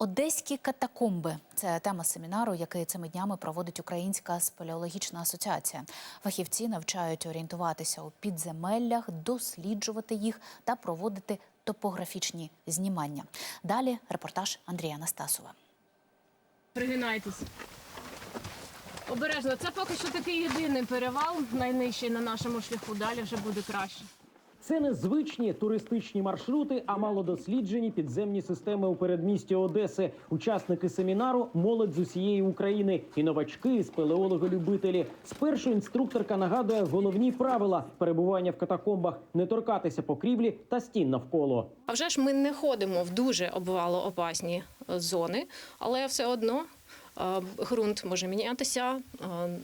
Одеські катакомби це тема семінару, який цими днями проводить Українська спелеологічна асоціація. Фахівці навчають орієнтуватися у підземеллях, досліджувати їх та проводити топографічні знімання. Далі репортаж Андрія Анастасова. Пригинайтесь. Обережно, це поки що такий єдиний перевал, найнижчий на нашому шляху. Далі вже буде краще. Це не звичні туристичні маршрути, а малодосліджені підземні системи у передмісті Одеси. Учасники семінару молодь з усієї України і новачки, і спелеологи-любителі. Спершу інструкторка нагадує головні правила перебування в катакомбах: не торкатися покрівлі та стін навколо. А вже ж ми не ходимо в дуже обвалоопасні е, зони, але все одно ґрунт може мінятися,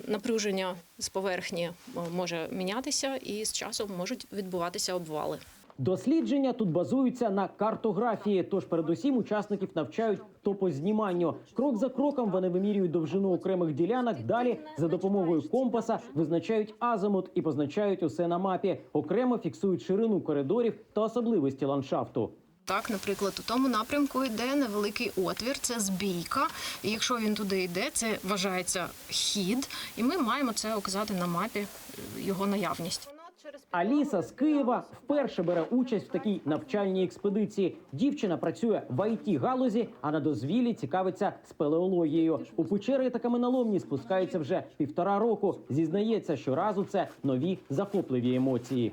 напруження з поверхні може мінятися, і з часом можуть відбуватися обвали. Дослідження тут базуються на картографії. Тож, передусім, учасників навчають топозніманню. Крок за кроком вони вимірюють довжину окремих ділянок. Далі за допомогою компаса визначають азимут і позначають усе на мапі. Окремо фіксують ширину коридорів та особливості ландшафту. Так, наприклад, у тому напрямку йде невеликий отвір, це збійка. І якщо він туди йде, це вважається хід, і ми маємо це указати на мапі е, його наявність. Аліса з Києва вперше бере участь в такій навчальній експедиції. Дівчина працює в it галузі, а на дозвіллі цікавиться спелеологією. У печери та каменоломні спускається вже півтора року. Зізнається, що разу це нові захопливі емоції.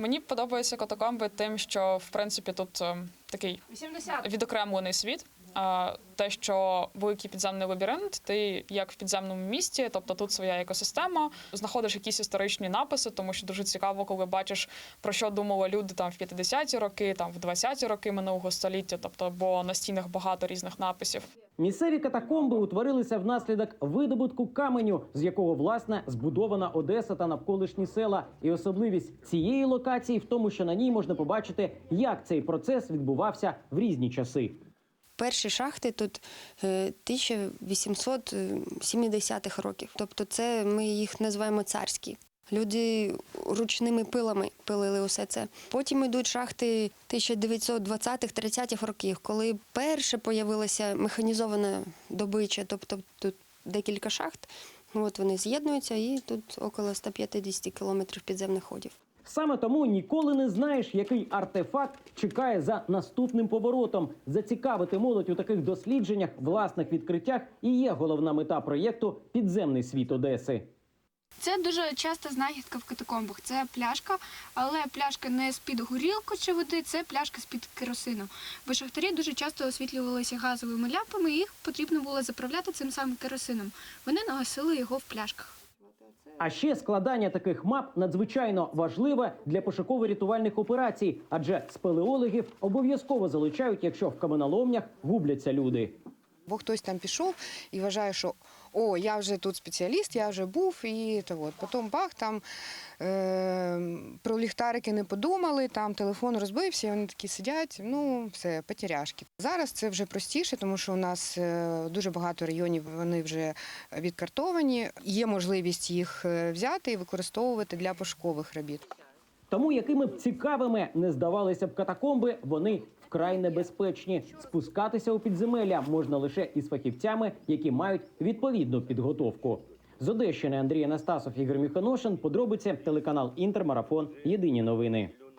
Мені подобаються катакомби тим, що в принципі тут е, такий 80. відокремлений світ. А те, що великий підземний лабіринт, ти як в підземному місті, тобто тут своя екосистема, знаходиш якісь історичні написи, тому що дуже цікаво, коли бачиш про що думали люди там в 50-ті роки, там в 20-ті роки минулого століття, тобто бо на стінах багато різних написів. Місцеві катакомби утворилися внаслідок видобутку каменю, з якого власне збудована Одеса та навколишні села. І особливість цієї локації в тому, що на ній можна побачити, як цей процес відбувався в різні часи. Перші шахти тут е, 1870-х роких. Тобто, це ми їх називаємо царські. Люди ручними пилами пилили усе це. Потім йдуть шахти 1920-30-х років, коли перше появилася механізована добича, тобто тут декілька шахт. От вони з'єднуються, і тут около 150 кілометрів підземних ходів. Саме тому ніколи не знаєш, який артефакт чекає за наступним поворотом. Зацікавити молодь у таких дослідженнях, власних відкриттях і є головна мета проєкту Підземний світ Одеси. Це дуже часта знахідка в катакомбах. Це пляшка, але пляшка не з-під горілки чи води, це пляшка з-під керосину. Бо шахтарі дуже часто освітлювалися газовими лампами, і їх потрібно було заправляти цим самим керосином. Вони нагасили його в пляшках. А ще складання таких мап надзвичайно важливе для пошуково-рятувальних операцій, адже спелеологів обов'язково залучають, якщо в каменоломнях губляться люди. Бо хтось там пішов і вважає, що о, я вже тут спеціаліст, я вже був, і то от. Потім бах, там е, про ліхтарики не подумали, там телефон розбився, і вони такі сидять, ну все, потеряшки. Зараз це вже простіше, тому що у нас е, дуже багато районів вони вже відкартовані. Є можливість їх е, взяти і використовувати для пошукових робіт. Тому якими б цікавими не здавалися б катакомби, вони вкрай небезпечні. Спускатися у підземелля можна лише із фахівцями, які мають відповідну підготовку. З Одещини Андрій Анастасов, Ігор Міхоношин. Подробиці телеканал Інтермарафон. Єдині новини.